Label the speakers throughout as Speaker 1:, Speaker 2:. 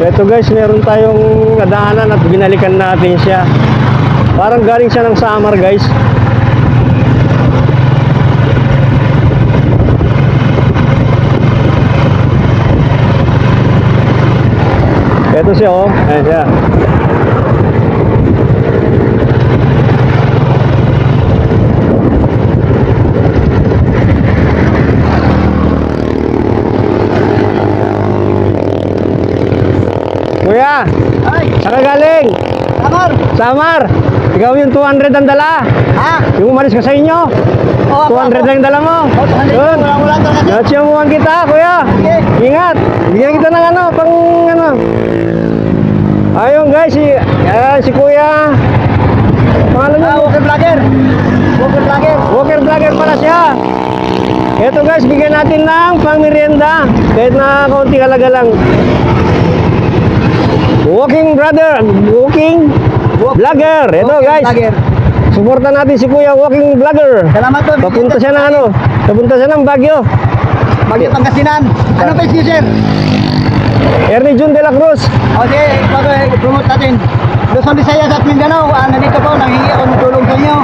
Speaker 1: Ito guys, meron tayong nadaanan at binalikan natin siya. Parang galing siya ng Samar guys. Ito siya oh. Ayan siya. Kuya,
Speaker 2: Ay,
Speaker 1: saan ka galing?
Speaker 2: Amor!
Speaker 1: Samar! Ikaw yung 200 ang dala.
Speaker 2: Ha?
Speaker 1: Yung umalis ka sa inyo.
Speaker 2: Oo, ako,
Speaker 1: 200
Speaker 2: ako.
Speaker 1: lang yung dala mo.
Speaker 2: Oh, 200
Speaker 1: Yun.
Speaker 2: Wala, wala.
Speaker 1: Natsiyamuhan kita, kuya.
Speaker 2: Sige.
Speaker 1: Ingat. Bigyan kita ng ano, pang ano. Ayun guys, si, ayan, si kuya. Pangalan niya?
Speaker 2: Ah, Walker Vlogger. Walker Vlogger.
Speaker 1: Walker vlogger pala siya. Ito guys, bigyan natin ng pang merienda. Kahit na kaunti halaga lang. Walking brother, walking vlogger. Ito
Speaker 2: Walker
Speaker 1: guys,
Speaker 2: Vlogger.
Speaker 1: suportan natin si kuya walking vlogger.
Speaker 2: Salamat po.
Speaker 1: Papunta siya ng ano, papunta siya ng Baguio.
Speaker 2: Bagyo Pangasinan. Ano pa yung sir?
Speaker 1: Ernie Jun de la Cruz.
Speaker 2: O sige, bago i-promote natin. Luzon, Visayas at Mindanao. Ah, nandito po, nanghingi ako ng tulong sa inyo.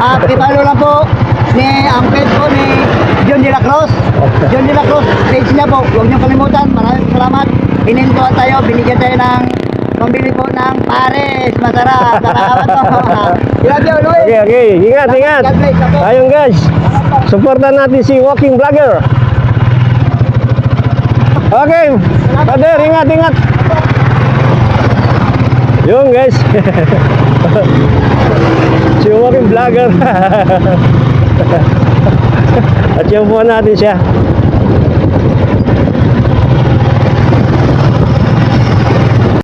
Speaker 2: At ipalo lang po ni ang page po ni John De La Cruz. John De La Cruz, page niya po. Huwag niyo kalimutan. Maraming salamat. Inintuan tayo, binigyan tayo ng pambili po ng pares. Masarap. Salamat po. Grabe, Luis.
Speaker 1: Okay, okay. Ingat, ingat. Ayun guys, supportan natin si walking vlogger. Okay, brother, ingat, ingat. Yun guys. si walking vlogger. At yung po natin siya.